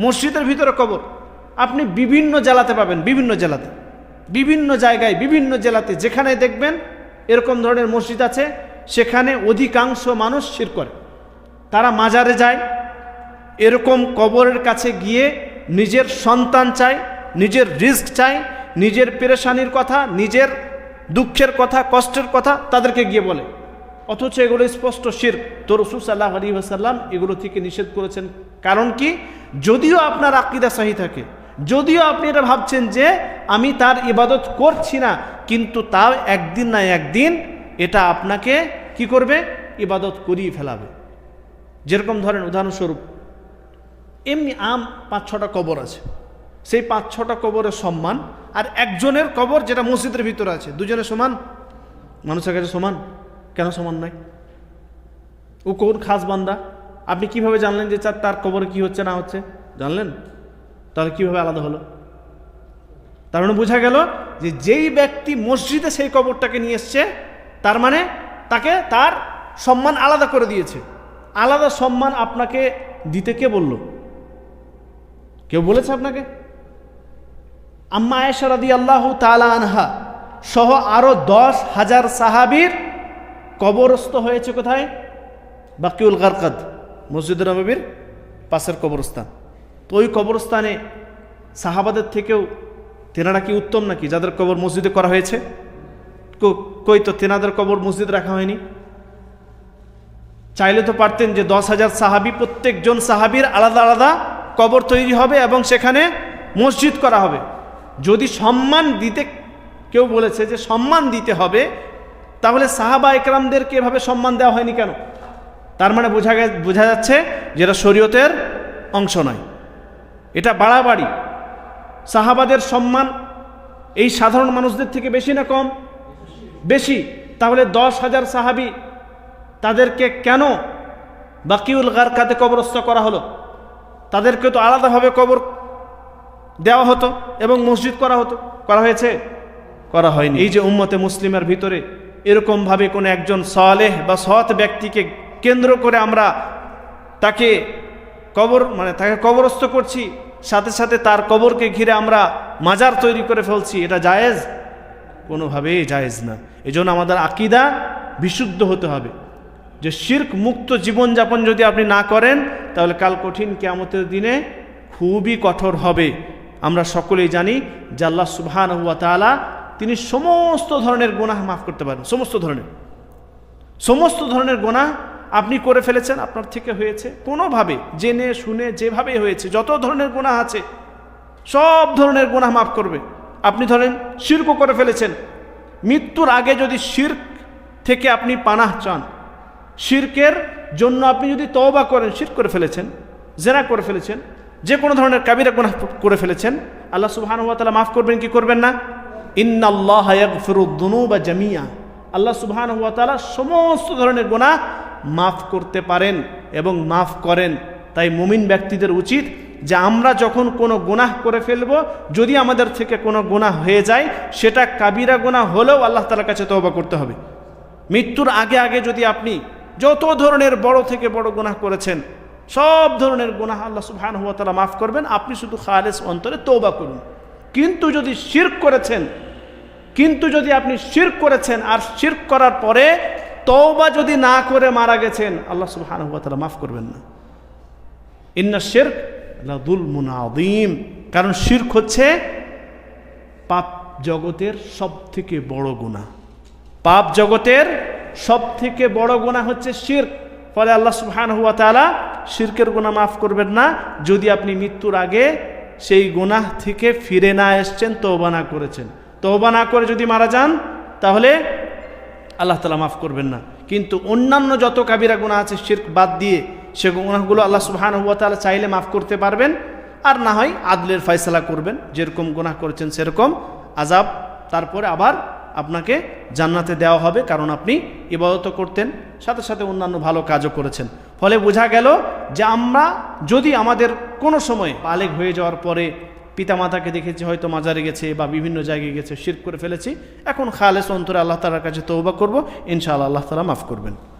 মসজিদের ভিতরে কবর। আপনি বিভিন্ন জেলাতে পাবেন, বিভিন্ন জেলাতে। বিভিন্ন জায়গায়, বিভিন্ন জেলাতে যেখানে দেখবেন এরকম ধরনের মসজিদ আছে, সেখানে অধিকাংশ মানুষ শির করে। তারা মাজারে যায়, এরকম কবরের কাছে গিয়ে নিজের সন্তান চায়, নিজের রিস্ক চায়, নিজের পেরেশানির কথা, নিজের দুঃখের কথা, কষ্টের কথা তাদেরকে গিয়ে বলে। অথচ এগুলো স্পষ্ট শির। তো সাল্লাহ আলী আসাল্লাম এগুলো থেকে নিষেধ করেছেন। কারণ কি? যদিও আপনার আকিদা সাহি থাকে, যদিও আপনি এটা ভাবছেন যে আমি তার ইবাদত করছি না, কিন্তু তাও একদিন না একদিন এটা আপনাকে কি করবে? ইবাদত করিয়ে ফেলাবে। যেরকম ধরেন উদাহরণস্বরূপ, এমনি আম পাঁচ ছটা কবর আছে। সেই পাঁচ ছটা কবরের সম্মান আর একজনের কবর যেটা মসজিদের ভিতরে আছে, দুজনের সমান? মানুষের কাছে সমান? কেন সমান নয়? ও কোন খাস বান্দা? আপনি কীভাবে জানলেন যে তার কবরে কি হচ্ছে, না হচ্ছে? জানলেন? তাহলে কীভাবে আলাদা হলো? তার মানে বোঝা গেল যে যেই ব্যক্তি মসজিদে সেই কবরটাকে নিয়ে এসছে, তার মানে তাকে তার সম্মান আলাদা করে দিয়েছে। আলাদা সম্মান আপনাকে দিতে কে বলল? কেউ বলেছে আপনাকে? আম্মা আয়েশা রাদি আল্লাহ তালা আনহা সহ আরও দশ হাজার সাহাবির কবরস্থ হয়েছে কোথায়? বাকিউল গারকাদ। মসজিদ নবীর পাশের কবরস্থান। তো ওই কবরস্থানে সাহাবাদের থেকেও তেনারা কি উত্তম নাকি? যাদের কবর মসজিদে করা হয়েছে। কই তো, তেনাদের কবর মসজিদ রাখা হয়নি। চাইলে তো পারতেন যে দশ হাজার সাহাবি, প্রত্যেকজন সাহাবির আলাদা আলাদা কবর তৈরি হবে এবং সেখানে মসজিদ করা হবে। যদি সম্মান দিতে কেউ বলেছে যে সম্মান দিতে হবে, তাহলে সাহাবা একরামদেরকে এভাবে সম্মান দেওয়া হয়নি কেন? তার মানে বোঝা বোঝা যাচ্ছে যেটা শরীয়তের অংশ নয়। এটা বাড়াবাড়ি। সাহাবাদের সম্মান এই সাধারণ মানুষদের থেকে বেশি না কম? বেশি। তাহলে দশ হাজার সাহাবি তাদেরকে কেন বাকিউল গারকাতে কবরস্থ করা হলো? তাদেরকে তো আলাদাভাবে কবর দেওয়া হতো এবং মসজিদ করা হতো। করা হয়েছে? করা হয়নি। এই যে উম্মতে মুসলিমের ভিতরে এরকমভাবে কোনো একজন সালেহ বা সৎ ব্যক্তিকে কেন্দ্র করে আমরা তাকে কবর মানে তাকে কবরস্থ করছি, সাথে সাথে তার কবরকে ঘিরে আমরা মাজার তৈরি করে ফেলছি। এটা জায়েজ? কোনোভাবেই জায়েজ না। এজন্য আমাদের আকিদা বিশুদ্ধ হতে হবে। যে শির্ক মুক্ত জীবনযাপন যদি আপনি না করেন, তাহলে কাল কঠিন কেয়ামতের দিনে খুবই কঠোর হবে। আমরা সকলেই জানি যে আল্লাহ সুবহান হুয়া তালা তিনি সমস্ত ধরনের গুনাহ মাফ করতে পারেন। সমস্ত ধরনের। সমস্ত ধরনের গোনা আপনি করে ফেলেছেন, আপনার থেকে হয়েছে। কোনোভাবে, জেনে, শুনে, যেভাবে হয়েছে, যত ধরনের গোনা আছে, সব ধরনের গোনা মাফ করবে। আপনি ধরেন শির্ক করে ফেলেছেন। মৃত্যুর আগে যদি শির্ক থেকে আপনি পানাহ চান, শির্কের জন্য আপনি যদি তওবা করেন, শির্ক করে ফেলেছেন, জেনা করে ফেলেছেন, যে কোনো ধরনের কাবিরা গুনাহ করে ফেলেছেন, আল্লাহ সুবহানাহু ওয়া মাফ করবেন, কি করবেন না? ইন্নাল্লাহ ইয়াগফিরুদ-দুনুবা জামিয়া আল্লাহ সুবহানাহু ওয়া সমস্ত ধরনের গুনাহ মাফ করতে পারেন এবং মাফ করেন। তাই মুমিন ব্যক্তিদের উচিত যে আমরা যখন কোনো গুনাহ করে ফেলব, যদি আমাদের থেকে কোনো গুনাহ হয়ে যায়, সেটা কাবিরা গুনাহ হলেও আল্লাহ তালার কাছে তওবা করতে হবে। মৃত্যুর আগে আগে যদি আপনি যত ধরনের বড় থেকে বড় গুনাহ করেছেন, সব ধরনের গুনাহ আল্লাহ সুবহান হুয়া তালা মাফ করবেন, আপনি শুধু খালেস অন্তরে তৌবা করুন। কিন্তু যদি শির্ক করেছেন, কিন্তু যদি আপনি শির্ক করেছেন আর শির্ক করার পরে তওবা যদি না করে মারা গেছেন, আল্লাহ সুবহান হুয়া তালা মাফ করবেন না। ইন্না শির্ক লাদুল মুনাদিম কারণ শির্ক হচ্ছে পাপ জগতের সব থেকে বড় গুণা পাপ জগতের সব থেকে বড় গুণা হচ্ছে শির্ক। ফলে আল্লাহ সুবহান হুয়া তালা শির্কের গুণা মাফ করবেন না। যদি আপনি মৃত্যুর আগে সেই গুনাহ থেকে ফিরে না এসছেন, তওবা না করেছেন। তওবা না করে যদি মারা যান, তাহলে আল্লাহ তালা মাফ করবেন না। কিন্তু অন্যান্য যত কাবিরা গুণা আছে, শির্ক বাদ দিয়ে সে গুণাগুলো আল্লাহ সুবহান হুয়া তালা চাইলে মাফ করতে পারবেন, আর না হয় আদলের ফয়সলা করবেন। যেরকম গুনাহ করেছেন সেরকম আজাব তারপরে আবার আপনাকে জান্নাতে দেওয়া হবে, কারণ আপনি ইবাদত করতেন, সাথে সাথে অন্যান্য ভালো কাজও করেছেন। ফলে বোঝা গেল যে আমরা যদি আমাদের কোনো সময় পালেক হয়ে যাওয়ার পরে পিতামাতাকে দেখেছি, হয়তো মাজারে গেছে বা বিভিন্ন জায়গায় গেছে শির করে ফেলেছি। এখন খালেস অন্তরে আল্লাহ তালার কাছে তৌবা করব। ইনশাআল্লাহ আল্লাহ তালা মাফ করবেন।